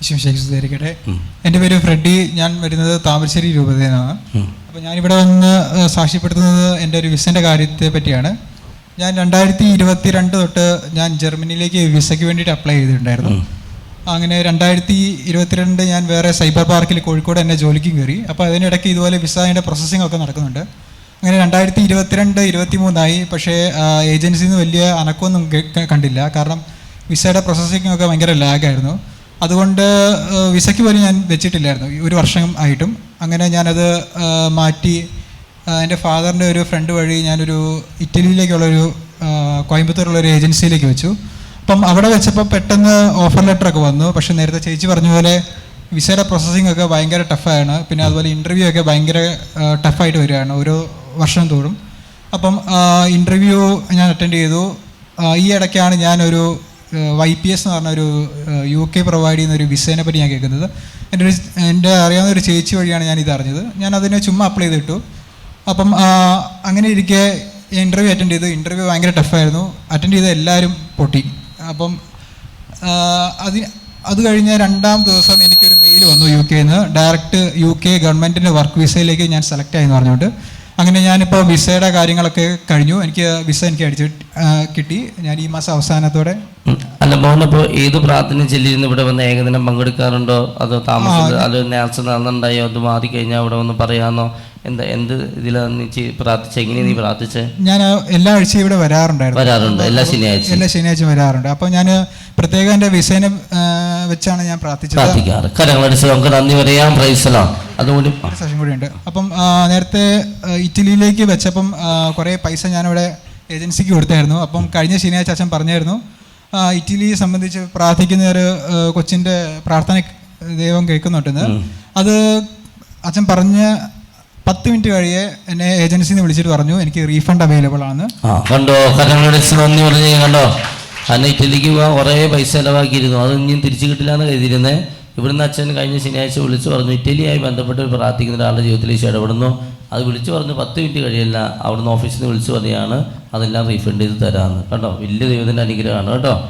വിശേഷിച്ചിരിക്കട്ടെ എന്റെ പേര് ഫ്രെഡി ഞാൻ വരുന്നത് താമരശ്ശേരി ഉം. അപ്പോൾ ഞാനിവിടെ വന്ന് സാക്ഷ്യപ്പെടുത്തുന്നത് എന്റെ ഒരു വിസന്റെ കാര്യത്തെ പറ്റിയാണ്. ഞാൻ രണ്ടായിരത്തി ഇരുപത്തി രണ്ട് തൊട്ട് ഞാൻ ജർമ്മനിയിലേക്ക് വിസയ്ക്ക് വേണ്ടിയിട്ട് അപ്ലൈ ചെയ്തിട്ടുണ്ടായിരുന്നു. അങ്ങനെ രണ്ടായിരത്തി ഇരുപത്തിരണ്ട് ഞാൻ വേറെ സൈബർ പാർക്കിൽ കോഴിക്കോട് എന്നെ ജോലിക്കും കയറി. അപ്പോൾ അതിനിടയ്ക്ക് ഇതുപോലെ വിസയുടെ പ്രോസസ്സിംഗ് ഒക്കെ നടക്കുന്നുണ്ട്. അങ്ങനെ രണ്ടായിരത്തി ഇരുപത്തിരണ്ട് ഇരുപത്തി മൂന്നായി പക്ഷേ ഏജൻസിയിൽ നിന്ന് വലിയ അനക്കമൊന്നും കണ്ടില്ല. കാരണം വിസയുടെ പ്രോസസ്സിംഗ് ഒക്കെ ഭയങ്കര ലാഗായിരുന്നു അതുകൊണ്ട് വിസയ്ക്ക് പോലും ഞാൻ വെച്ചിട്ടില്ലായിരുന്നു. ഒരു വർഷം ആയിട്ടും. അങ്ങനെ ഞാനത് മാറ്റി എന്റെ ഫാദറിന്റെ ഒരു ഫ്രണ്ട് വഴി ഞാനൊരു ഇറ്റലിയിലേക്കുള്ളൊരു കോയമ്പത്തൂരുള്ള ഒരു ഏജൻസിയിലേക്ക് വെച്ചു. അപ്പം അവിടെ വെച്ചപ്പോൾ പെട്ടെന്ന് ഓഫർ ലെറ്ററൊക്കെ വന്നു. പക്ഷേ നേരത്തെ ചേച്ചി പറഞ്ഞ പോലെ വിസയുടെ പ്രോസസ്സിംഗ് ഒക്കെ ഭയങ്കര ടഫാണ്. പിന്നെ അതുപോലെ ഇന്റർവ്യൂ ഒക്കെ ഭയങ്കര ടഫായിട്ട് വരികയാണ് ഓരോ വർഷം തോറും. അപ്പം ഇന്റർവ്യൂ ഞാൻ അറ്റൻഡ് ചെയ്തു. ഈ ഇടയ്ക്കാണ് ഞാനൊരു വൈ പി എസ് എന്ന് പറഞ്ഞ ഒരു യു കെ പ്രൊവൈഡ് ചെയ്യുന്ന ഒരു വിസേനെ പറ്റി ഞാൻ കേൾക്കുന്നത്. എന്റെ ഒരു എന്റെ അറിയാവുന്ന ഒരു ചേച്ചി വഴിയാണ് ഞാൻ ഇത് അറിഞ്ഞത്. ഞാൻ അതിനെ ചുമ്മാ അപ്ലൈ ചെയ്തിട്ടു. അപ്പം അങ്ങനെ ഇരിക്കെ ഇന്റർവ്യൂ അറ്റൻഡ് ചെയ്തു. ഇന്റർവ്യൂ ഭയങ്കര ടഫായിരുന്നു അറ്റൻഡ് ചെയ്ത എല്ലാവരും പൊട്ടി. അപ്പം അതിന് അത് കഴിഞ്ഞ രണ്ടാം ദിവസം എനിക്കൊരു മെയിൽ വന്നു യു കെയിൽ നിന്ന് ഡയറക്റ്റ് യു കെ ഗവൺമെന്റിന്റെ വർക്ക് വിസയിലേക്ക് ഞാൻ സെലക്ട് ആയെന്ന് പറഞ്ഞുകൊണ്ട് അങ്ങനെ ഞാനിപ്പോൾ വിസയുടെ കാര്യങ്ങളൊക്കെ കഴിഞ്ഞു. എനിക്ക് വിസ എനിക്ക് അടിച്ച് കിട്ടി. ഞാൻ ഈ മാസം അവസാനത്തോടെ അല്ല അല്ല മോനപ്പോ ഏത് പ്രാർത്ഥന ചെല്ലിയിരുന്ന് ഇവിടെ വന്ന് ഏകദിനം പങ്കെടുക്കാറുണ്ടോ? അതോ താമസം അത് നേർച്ച നടന്നുണ്ടായോ അത് മാറി കഴിഞ്ഞാൽ ഇവിടെ വന്ന് പറയാമെന്നോ എന്താ എന്ത് ഇതിലാണ് നീ പ്രാർത്ഥിച്ച? എങ്ങനെയാ നീ പ്രാർത്ഥിച്ചേ? ഞാൻ എല്ലാ ആഴ്ചയും ഇവിടെ വരാറുണ്ടായിരുന്നു. വരാറുണ്ട്. എല്ലാ ശനിയാഴ്ച എല്ലാ ശനിയാഴ്ച വരാറുണ്ട്. അപ്പോൾ ഞാൻ പ്രത്യേകം എന്റെ വിസേനെ വെച്ചാണ് ഞാൻ പ്രാർത്ഥിച്ചത്. പ്രാർത്ഥിക്കാറ്. കരങ്ങളടിച്ച് നമുക്ക് നന്ദി പറയാം. പ്രൈസലാം അതുകൊണ്ട് സെഷൻ കൂടിയുണ്ട്. അപ്പം നേരത്തെ ഇറ്റലിയിലേക്ക് വെച്ചപ്പം കുറേ പൈസ ഞാനിവിടെ ഏജൻസിക്ക് കൊടുത്തായിരുന്നു. അപ്പം കഴിഞ്ഞ ശനിയാഴ്ച അച്ഛൻ പറഞ്ഞായിരുന്നു ഇറ്റലിയെ സംബന്ധിച്ച് പ്രാർത്ഥിക്കുന്ന ഒരു കൊച്ചിന്റെ കൊച്ചിന്റെ പ്രാർത്ഥന ദൈവം കേൾക്കുന്നുണ്ടെന്ന്. അത് അച്ഛൻ പറഞ്ഞ പത്ത് മിനിറ്റ് കഴിയെ എന്നെ ഏജൻസിയിൽ നിന്ന് വിളിച്ചിട്ട് പറഞ്ഞു എനിക്ക് റീഫണ്ട് അവൈലബിൾ ആണ് കണ്ടോ? കരങ്ങളടിച്ച് നന്ദി പറഞ്ഞു കണ്ടോ? അന്ന് ഇറ്റലിക്ക് കുറേ പൈസ ചിലവാക്കിയിരുന്നു. അത് ഇനിയും തിരിച്ചു കിട്ടില്ല എന്ന് കരുതിയിരുന്നേ. ഇവിടുന്ന് അച്ഛൻ കഴിഞ്ഞ ശനിയാഴ്ച വിളിച്ചു പറഞ്ഞു ഇറ്റലിയായി ബന്ധപ്പെട്ട് പ്രാർത്ഥിക്കുന്ന ഒരാളുടെ ജീവിതത്തിൽ ഈശോ ഇടപെടുന്നു. അത് വിളിച്ചു പറഞ്ഞു പത്ത് മിനിറ്റ് കഴിയില്ല അവിടുന്ന് ഓഫീസിൽ നിന്ന് വിളിച്ചു പറയുകയാണ് അതെല്ലാം റീഫണ്ട് ചെയ്ത് തരാമെന്ന്. കേട്ടോ വലിയ ദൈവത്തിന്റെ അനുഗ്രഹമാണ് കേട്ടോ?